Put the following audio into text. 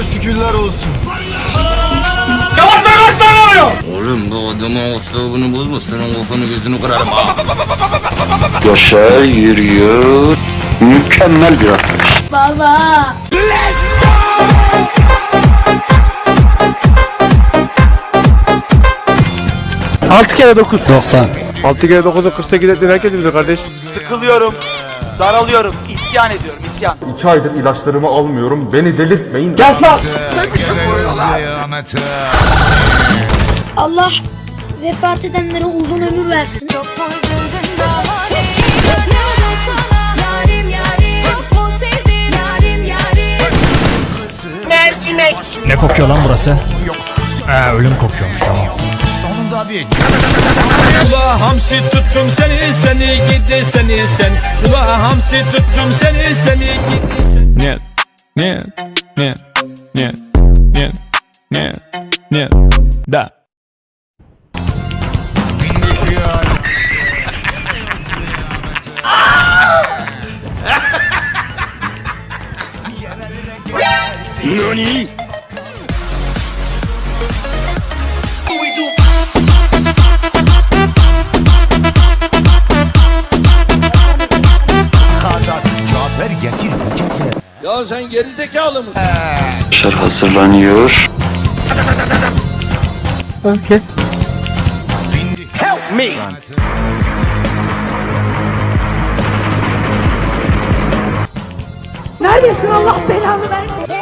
Tanrı'ya şükürler olsun. Oğlum bu adamın asabını bozma senin kafanı gözünü kırarım ha. Yaşar yürüyor. Mükemmel bir arkadaş. Baba. 6 kere 9. 90. 6 kere 9'u 48 ettiğin herkes bilir kardeş. Sıkılıyorum, daralıyorum, isyan ediyorum, isyan. 2 aydır ilaçlarımı almıyorum. Beni delirtmeyin. Allah vefat edenlere uzun ömür versin. Çok mu üzüldün daha Ne yarim Ne kokuyor lan burası? Ee, ölüm kokuyormuş tamam Ula hamsi tuttum seni seni gidi seni sen Ula hamsi tuttum seni seni gidi sen Нет, нет, нет, нет, нет, нет, нет, да. Ya sen geri zekalı mısın? Yaşar hazırlanıyor. Neredesin? Allah belanı versin.